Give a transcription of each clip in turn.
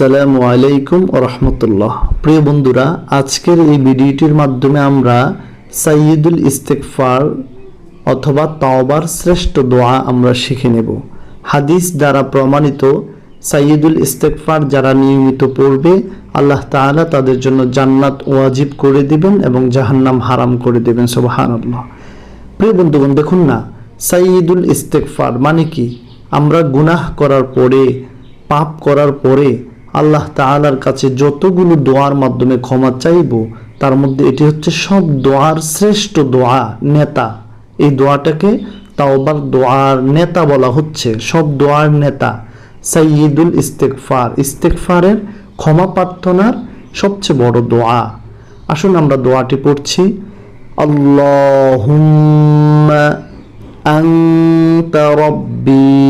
আসসালামু আলাইকুম রহমতুল্লাহ। প্রিয় বন্ধুরা, আজকের এই ভিডিওটির মাধ্যমে আমরা সাইয়দুল ইস্তেকফার অথবা তাওবার শ্রেষ্ঠ দোয়া আমরা শিখে নেব। হাদিস দ্বারা প্রমাণিত সাইয়দুল ইস্তেকফার যারা নিয়মিত পড়বে, আল্লাহ তাআলা তাদের জন্য জান্নাত ওয়াজিব করে দিবেন এবং জাহান্নাম হারাম করে দেবেন, সুবহানাল্লাহ। প্রিয় বন্ধুগণ, দেখুন না সাইয়দুল ইস্তেকফার মানে কি? আমরা গুনাহ করার পরে, পাপ করার পরে আল্লাহ তাআলার কাছে যতগুলো দোয়ার মাধ্যমে ক্ষমা চাইব, তার মধ্যে এটি হচ্ছে সব দোয়ার শ্রেষ্ঠ দোয়া, নেতা। এই দোয়াটাকে তাওবার দোয়ার নেতা বলা হচ্ছে, সব দোয়ার নেতা। সাইয়দুল ইস্তেকফার ইস্তেকফারের ক্ষমা প্রার্থনার সবচেয়ে বড় দোয়া। আসুন আমরা দোয়াটি পড়ছি, আল্লাহুম্মা আনতা রব্বি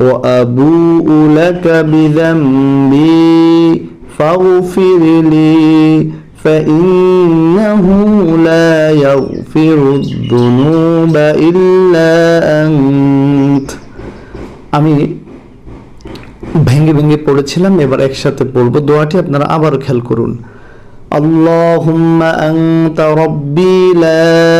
وأبوء لك بذنبي فاغفر لي فإنه لا يغفر الذنوب إلا أنت আমি ভেঙে ভেঙে পড়েছিলাম এবার একসাথে পড়বো দোয়াটি আপনারা আবার খেয়াল করুন اللهم أنت ربي لا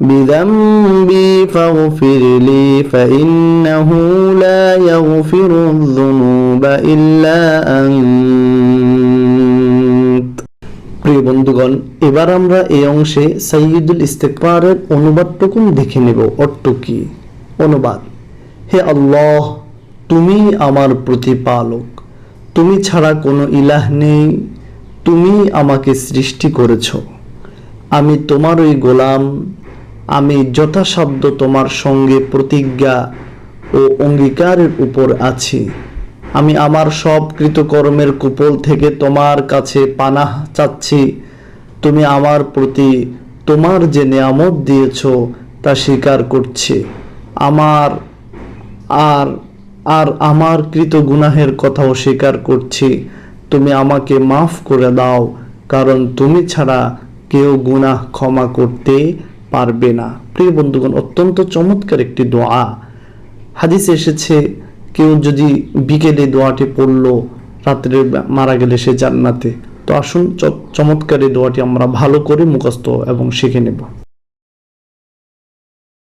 بذنبي فاغفر لي فإنه لا يغفر الذنوب إلا أنت প্রিয় বন্ধুগণ এবার আমরা এই অংশে সাইয়দুল ইস্তেকবারের অনুবাদটুকুন দেখে নেব অর্থ কি অনুবাদ হে আল্লাহ তুমি আমার প্রতিপালক তুমি ছাড়া কোনো ইলাহ নেই তুমি আমাকে সৃষ্টি করেছ আমি তোমার ওই গোলাম আমি যথাসাধ্য তোমার সঙ্গে প্রতিজ্ঞা ও অঙ্গীকারের উপর আছি। আমি আমার সব কৃতকর্মের কুপল থেকে তোমার কাছে পানাহ চাচ্ছি। তুমি আমার প্রতি তোমার যে নিয়ামত দিয়েছ, তা স্বীকার করছি। আমার আর আর আমার কৃত গুনাহের কথাও স্বীকার করছি। তুমি আমাকে মাফ করে দাও, কারণ তুমি ছাড়া কেউ গুনাহ ক্ষমা করতে পারবে না। প্রিয় বন্ধুগণ, অত্যন্ত চমৎকার একটি দোয়া। হাদিসে এসেছে, কেউ যদি বিকেলে দোয়াটি পড়ল, রাত্রে মারা গেলে সে জান্নাতে। তো আসুন চমৎকার এই দোয়াটি আমরা ভালো করে মুখস্থ এবং শিখে নেব।